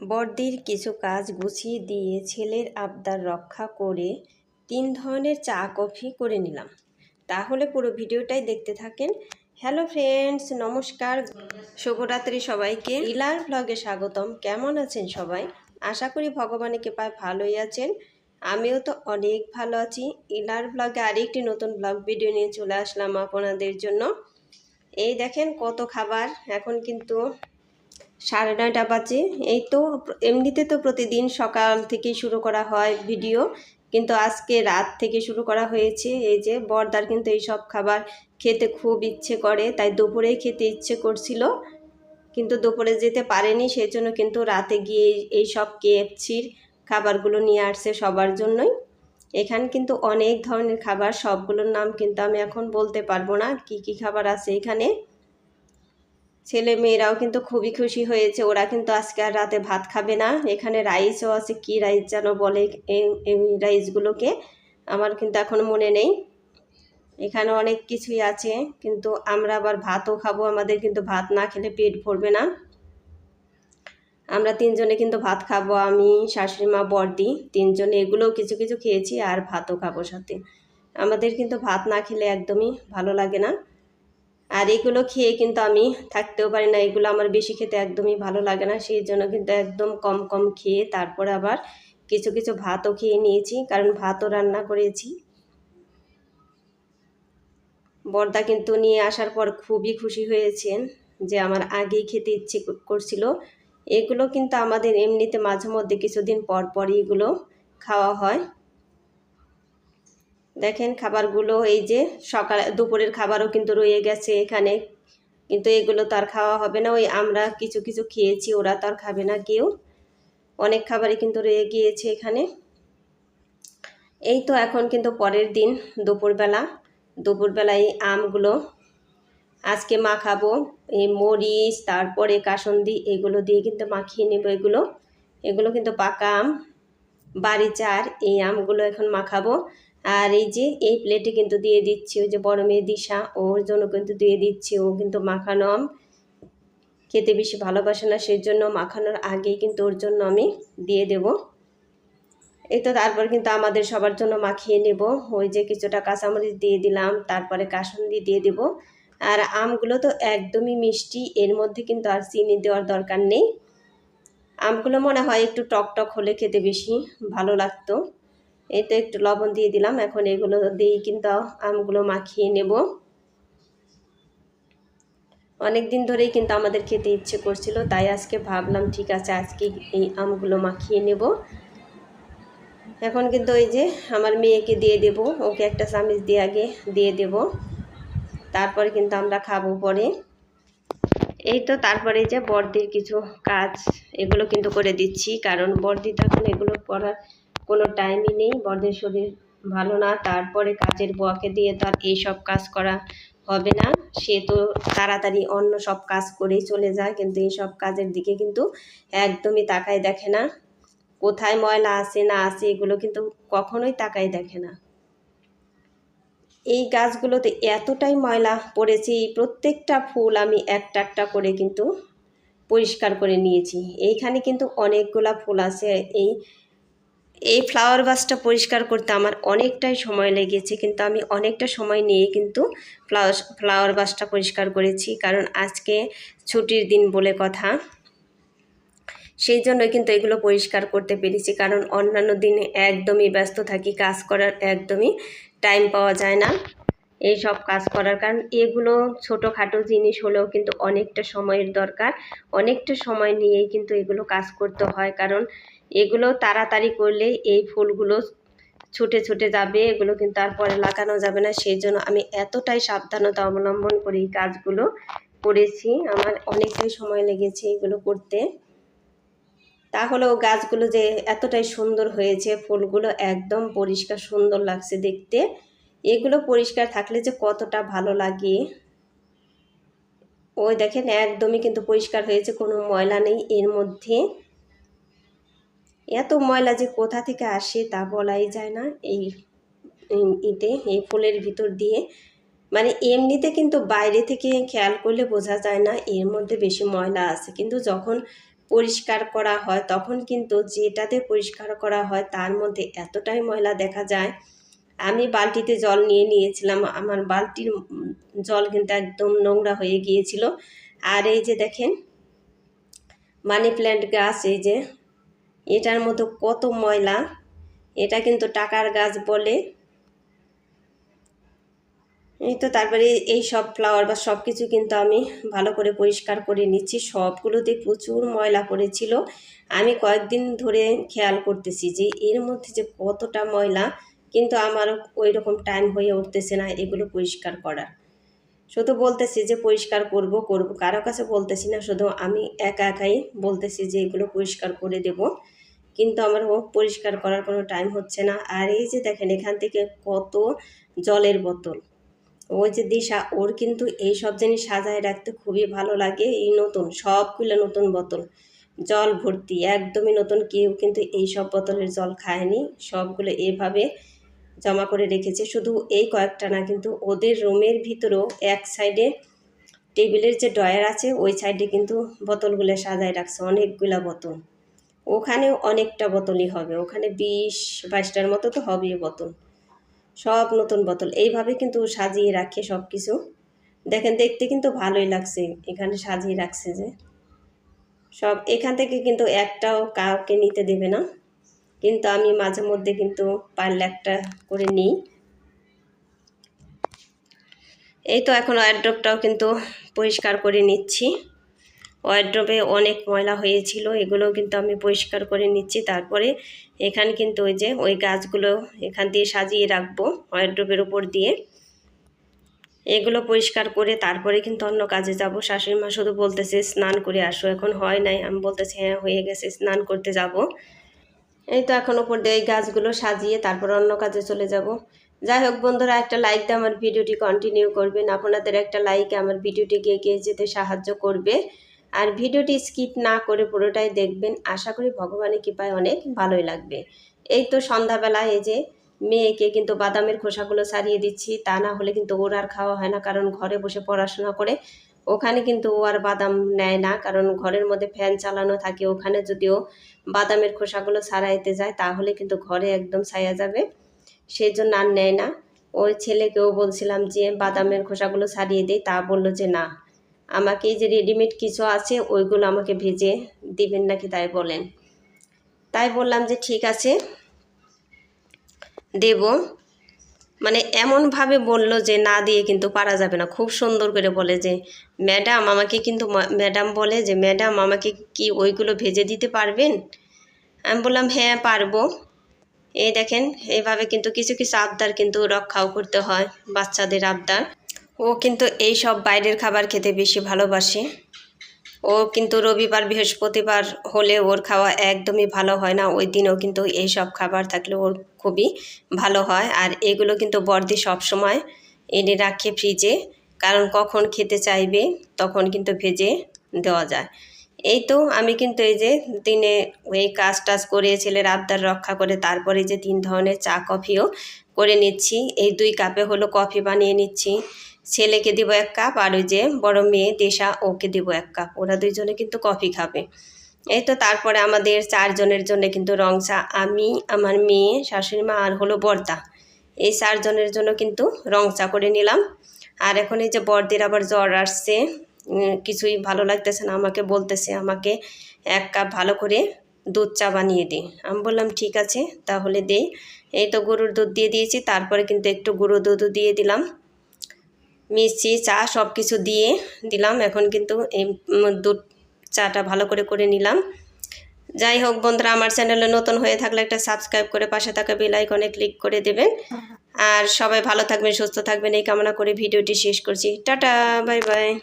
বড়দির কিছু কাজ গুছিয়ে দিয়ে ছেলের আবদার রক্ষা করে তিন ধরনের চা কফি করে নিলাম। তাহলে পুরো ভিডিওটাই দেখতে থাকেন। হ্যালো ফ্রেন্ডস, নমস্কার। শুভরাত্রি সবাইকে। ইলার ব্লগে স্বাগতম। কেমন আছেন সবাই? আশা করি ভগবানের কৃপায় ভালোই আছেন। আমিও তো অনেক ভালো আছি। ইলার ব্লগে আরেকটি নতুন ব্লগ ভিডিও নিয়ে চলে আসলাম আপনাদের জন্য। এই দেখেন কত খাবার। এখন কিন্তু সাড়ে নয়টা বাজে। এই তো এমনিতে তো প্রতিদিন সকাল থেকেই শুরু করা হয় ভিডিও, কিন্তু আজকে রাত থেকে শুরু করা হয়েছে। এই যে বর্দার কিন্তু এই সব খাবার খেতে খুব ইচ্ছে করে, তাই দুপুরেই খেতে ইচ্ছে করছিল, কিন্তু দুপুরে যেতে পারেনি সেই জন্য কিন্তু রাতে গিয়ে এই সব কেএফসির খাবারগুলো নিয়ে আসছে সবার জন্যই। এখানে কিন্তু অনেক ধরনের খাবার, সবগুলোর নাম কিন্তু আমি এখন বলতে পারব না, কি কি খাবার আছে এখানে। ছেলে মেয়েরাও কিন্তু খুবই খুশি হয়েছে। ওরা কিন্তু আজকে আর রাতে ভাত খাবে না। এখানে রাইসও আছে। কি রাইস যেন বলে এই রাইসগুলোকে আমার কিন্তু এখন মনে নেই। এখানে অনেক কিছুই আছে। কিন্তু আমরা আবার ভাতও খাব। আমাদের কিন্তু ভাত না খেলে পেট ভরবে না। আমরা তিনজনে কিন্তু ভাত খাব। আমি, শাশুড়ি মা বর্দি তিনজনে এগুলোও কিছু কিছু খেয়েছি আর ভাতও খাব সাথে। আমাদের কিন্তু ভাত না খেলে একদমই ভালো লাগে না। আর এগুলো খেয়ে কিন্তু আমি থাকতেও পারি না। এগুলো আমার বেশি খেতে একদমই ভালো লাগে না। সেই জন্য কিন্তু একদম কম কম খেয়ে তারপরে আবার কিছু কিছু ভাতও খেয়ে নিয়েছি। কারণ ভাতও রান্না করেছি। বর্দা কিন্তু নিয়ে আসার পর খুবই খুশি হয়েছেন যে আমার আগেই খেতে ইচ্ছে করছিল। এগুলো কিন্তু আমাদের এমনিতে মাঝে মধ্যে কিছুদিন পর পরই এগুলো খাওয়া হয়। দেখেন খাবারগুলো এই যে সকাল, দুপুরের খাবারও কিন্তু রয়ে গেছে এখানে। কিন্তু এগুলো তো আর খাওয়া হবে না। ওই আমরা কিছু কিছু খেয়েছি, ওরা তো আর খাবে না কেউ। অনেক খাবারই কিন্তু রয়ে গিয়েছে এখানে। এই তো এখন কিন্তু পরের দিন, দুপুরবেলা। দুপুরবেলায় আমগুলো আজকে মাখাবো। এই মরিচ, তারপরে কাসন্দি, এগুলো দিয়ে কিন্তু মাখিয়ে নেব এগুলো। এগুলো কিন্তু পাকা আম বাড়ি চার এই আমগুলো এখন মাখাবো। আর এই যে, এই প্লেটে কিন্তু দিয়ে দিচ্ছি ওই যে বড় মেয়ে দিশা, ওর জন্য কিন্তু দিয়ে দিচ্ছি। ও কিন্তু মাখানো খেতে বেশি ভালোবাসে না সেই জন্য মাখানোর আগেই কিন্তু ওর জন্য আমি দিয়ে দেব। এই তো তারপর কিন্তু আমাদের সবার জন্য মাখিয়ে নেব। ওই যে কিছুটা কাঁচামরিচ দিয়ে দিলাম, তারপরে কাসন্দি দিয়ে দেব। আর আমগুলো তো একদমই মিষ্টি, এর মধ্যে কিন্তু আর চিনি দেওয়ার দরকার নেই। আমগুলো মনে হয় একটু টক টক হলে খেতে বেশি ভালো লাগতো। এই তো একটু লবণ দিয়ে দিলাম। এখন এগুলো দিয়েই কিন্তু আমগুলো মাখিয়ে নেব। অনেক দিন ধরেই কিন্তু আমাদের খেতে ইচ্ছে করছিল, তাই আজকে ভাবলাম, ঠিক আছে, আজকে এই আমগুলো মাখিয়ে নেব। এখন কিন্তু ওই যে আমার মেয়েকে দিয়ে দেব, ওকে একটা চামিচ দিয়ে আগে দিয়ে দেব। তারপরে কিন্তু আমরা খাব পরে। এই তো তারপরে যে বর্দির কিছু কাজ, এগুলো কিন্তু করে দিচ্ছি, কারণ বর্দি তখন এগুলো করার কোনো টাইমই নেই বড়দের শরীর ভালো না, তারপরে কাজের বোয়াকে দিয়ে তো আর এইসব কাজ করা হবে না। সে তো তাড়াতাড়ি অন্য সব কাজ করেই চলে যায়, কিন্তু এই সব কাজের দিকে কিন্তু একদমই তাকায় দেখে না। কোথায় ময়লা আছে, না আছে, এগুলো কিন্তু কখনোই তাকাই দেখে না। এই গাছগুলোতে এতটাই ময়লা পড়েছে, এই প্রত্যেকটা ফুল আমি একটা একটা করে কিন্তু পরিষ্কার করে নিয়েছি। এইখানে কিন্তু অনেকগুলা ফুল আছে, এই এই ফ্লাওয়ার বাসটা পরিষ্কার করতে আমার অনেকটাই সময় লেগেছে, কিন্তু আমি অনেকটা সময় নিয়ে কিন্তু ফ্লাওয়ার ফ্লাওয়ার বাসটা পরিষ্কার করেছি। কারণ আজকে ছুটির দিন বলে কথা। সেই জন্য কিন্তু এগুলো পরিষ্কার করতে পেরেছি। কারণ অন্যান্য দিনে একদমই ব্যস্ত থাকি, কাজ করার একদমই টাইম পাওয়া যায় না। এই সব কাজ করার কারণ এগুলো ছোটোখাটো জিনিস হলেও কিন্তু অনেকটা সময়ের দরকার। অনেকটা সময় নিয়েই কিন্তু এগুলো কাজ করতে হয়। কারণ এগুলো তাড়াতাড়ি করলে এই ফুলগুলো ছুটে ছুটে যাবে, এগুলো কিন্তু আর পরে লাগানো যাবে না। সেই জন্য আমি এতটাই সাবধানতা অবলম্বন করে এই কাজগুলো করেছি। আমার অনেকটাই সময় লেগেছে এগুলো করতে। তাহলেও গাছগুলো যে এতটাই সুন্দর হয়েছে, ফুলগুলো একদম পরিষ্কার সুন্দর লাগছে দেখতে। এগুলো পরিষ্কার থাকলে যে কতটা ভালো লাগে। ওই দেখেন, একদমই কিন্তু পরিষ্কার হয়েছে, কোনো ময়লা নেই এর মধ্যে। এত ময়লা যে কোথা থেকে আসে তা বলাই যায় না। এই ইতে এই ফুলের ভিতর দিয়ে। মানে এমনিতে কিন্তু বাইরে থেকে খেয়াল করলে বোঝা যায় না, এর মধ্যে বেশি ময়লা আছে। কিন্তু যখন পরিষ্কার করা হয়, তখন কিন্তু যেটাতে পরিষ্কার করা হয়, তার মধ্যে এতটাই ময়লা দেখা যায়। আমি বালতিতে জল নিয়ে নিয়েছিলাম, আমার বালতির জল কিন্তু একদম নোংরা হয়ে গিয়েছিল। আর এই যে দেখেন, মানি প্ল্যান্ট গাছ, এই যে এটার মতো কত ময়লা? এটা কিন্তু টাকার গাছ বলে। এই তো তারপরে এই সব ফ্লাওয়ার বা সব কিছু কিন্তু আমি ভালো করে পরিষ্কার করে নিচ্ছি। সবগুলোতে প্রচুর ময়লা পড়েছিল। আমি কয়েকদিন ধরে খেয়াল করতেছি যে এর মধ্যে যে কতটা ময়লা, কিন্তু আমার ওই রকম টাইম হয়ে উঠতেছে না এগুলো পরিষ্কার করার। শুধু বলতেছি যে পরিষ্কার করব করব। কারও কাছে বলতেছি না, শুধু আমি একা একাই বলতেছি যে এগুলো পরিষ্কার করে দেব। কিন্তু আমার ও পরিষ্কার করার কোনো টাইম হচ্ছে না। আর এই যে দেখেন, এখান থেকে কত জলের বোতল। ওই যে দিশা, ওর কিন্তু এই সব জিনিস সাজায় রাখতে খুবই ভালো লাগে। এই নতুন, সবগুলো নতুন বোতল। জল ভর্তি, একদমই নতুন। কেউ কিন্তু এই সব বোতলের জল খায়নি। সবগুলো এভাবে জমা করে রেখেছে। শুধু এই কয়েকটা না, কিন্তু ওদের রুমের ভিতরেও এক সাইডে টেবিলের যে ডয়ার আছে, ওই সাইডে কিন্তু বোতলগুলো সাজায় রাখছে, অনেকগুলা বোতল। ওখানেও অনেকটা বোতলই হবে। ওখানে বিশ, বাইশটার মতো তো হবেই বোতল। সব নতুন বোতল। এইভাবে কিন্তু সাজিয়ে রাখে সব কিছু দেখেন, দেখতে কিন্তু ভালোই লাগছে। এখানে সাজিয়ে রাখছে যে। সব, এখান থেকে কিন্তু একটাও কাউকে নিতে দেবে না। কিন্তু আমি মাঝে মধ্যে কিন্তু পারলে একটা করে নিই। এই তো এখন ওয়ারড্রপটাও কিন্তু পরিষ্কার করে নিচ্ছি। ওয়ারড্রপে অনেক ময়লা হয়েছিল, এগুলো কিন্তু আমি পরিষ্কার করে নিচ্ছি। তারপরে এখানে কিন্তু ওই যে ওই গাছগুলো এখান দিয়ে সাজিয়ে রাখব ওয়ারড্রপের উপর দিয়ে। এগুলো পরিষ্কার করে তারপরে কিন্তু অন্য কাজে যাব। শাশুড়ি মা শুধু বলতেছে, স্নান করে আসো। এখন হয় নাই। আমি বলতেছি হ্যাঁ হয়ে গেছে, স্নান করতে যাব। এই তো এখন ওপর দিয়ে এই গাছগুলো সাজিয়ে তারপর অন্য কাজে চলে যাব। যাই হোক বন্ধুরা, একটা লাইক দিয়ে আমার ভিডিওটি কন্টিনিউ করবেন। আপনাদের একটা লাইকে আমার ভিডিওটি গিয়ে গিয়ে যেতে সাহায্য করবে। আর ভিডিওটি স্কিপ না করে পুরোটাই দেখবেন। আশা করি ভগবানের কৃপায় অনেক ভালোই লাগবে। এই তো সন্ধ্যাবেলা, এই যে মেয়েকে কিন্তু বাদামের খোসাগুলো সারিয়ে দিচ্ছি, তা না হলে কিন্তু ওর আর খাওয়া হয় না, কারণ ঘরে বসে পড়াশোনা করে ওখানে কিন্তু ও আর বাদাম নেয় না, কারণ ঘরের মধ্যে ফ্যান চালানো থাকে। ওখানে যদিও বাদামের খোসাগুলো সারাইতে যায়, তাহলে কিন্তু ঘরে একদম ছায়া যাবে সেই জন্য আর নেয় না। ওই ছেলেকেও বলছিলাম যে, বাদামের খোসাগুলো সারিয়ে দিই তা বলল যে, না। আমাকে যে রেডিমেড কিছু আছে, ওইগুলো আমাকে ভেজে দিবেন নাকি তাই বলেন। তাই বললাম যে ঠিক আছে, দেব। মানে এমনভাবে বলল যে না দিয়ে কিন্তু পারা যাবে না। খুব সুন্দর করে বলে যে, ম্যাডাম, আমাকে কিন্তু ম্যাডাম বলে যে, ম্যাডাম, আমাকে কি ওইগুলো ভেজে দিতে পারবেন? আমি বললাম হ্যাঁ পারব। এই দেখেন এইভাবে কিন্তু কিছু কিছু আবদার কিন্তু রক্ষাও করতে হয়, বাচ্চাদের আবদার। ও কিন্তু এই সব বাইরের খাবার খেতে বেশি ভালোবাসে। ও কিন্তু রবিবার, বৃহস্পতিবার হলে ওর খাওয়া একদমই ভালো হয় না। ওই দিনও কিন্তু এই সব খাবার থাকলে ওর খুবই ভালো হয়। আর এগুলো কিন্তু বর্দি সবসময় এনে রাখে ফ্রিজে। কারণ কখন খেতে চাইবে, তখন কিন্তু ভেজে দেওয়া যায়। এই তো আমি কিন্তু এই যে দিনে ওই কাজ টাজ করে ছেলের আবদার রক্ষা করে তারপরে যে তিন ধরনের চা কফিও করে নিচ্ছি। এই দুই কাপে হলো কফি বানিয়ে নিচ্ছি। ছেলেকে দিব এক কাপ আর ওই যে বড় মেয়ে দেশা ওকে দিব এক কাপ। ওরা দুইজনে কিন্তু কফি খাবে। এই তো তারপরে আমাদের চারজনের জন্য কিন্তু রং চা। আমি, আমার মেয়ে, শাশুড়ি মা আর হলো বর্দা। এই চারজনের জন্য কিন্তু রং চা করে নিলাম। আর এখন এই যে বর্দের আবার জ্বর আসছে কিছুই ভালো লাগতেছে না। আমাকে বলতেছে, আমাকে এক কাপ ভালো করে দুধ চা বানিয়ে দিই আমি বললাম, ঠিক আছে, তাহলে দেই এই তো গরুর দুধ দিয়ে দিয়েছি। তারপরে কিন্তু একটু গুঁড়ো দুধও দিয়ে দিলাম। মিষ্টি, চা সব কিছু দিয়ে দিলাম। এখন কিন্তু এই দুধ, চাটা ভালো করে করে নিলাম। যাই হোক বন্ধুরা, আমার চ্যানেলে নতুন হয়ে থাকলে একটা সাবস্ক্রাইব করে পাশে থাকা বেল আইকনে ক্লিক করে দেবেন। আর সবাই ভালো থাকবেন, সুস্থ থাকবেন। এই কামনা করে ভিডিওটি শেষ করছি। Tata, bye bye.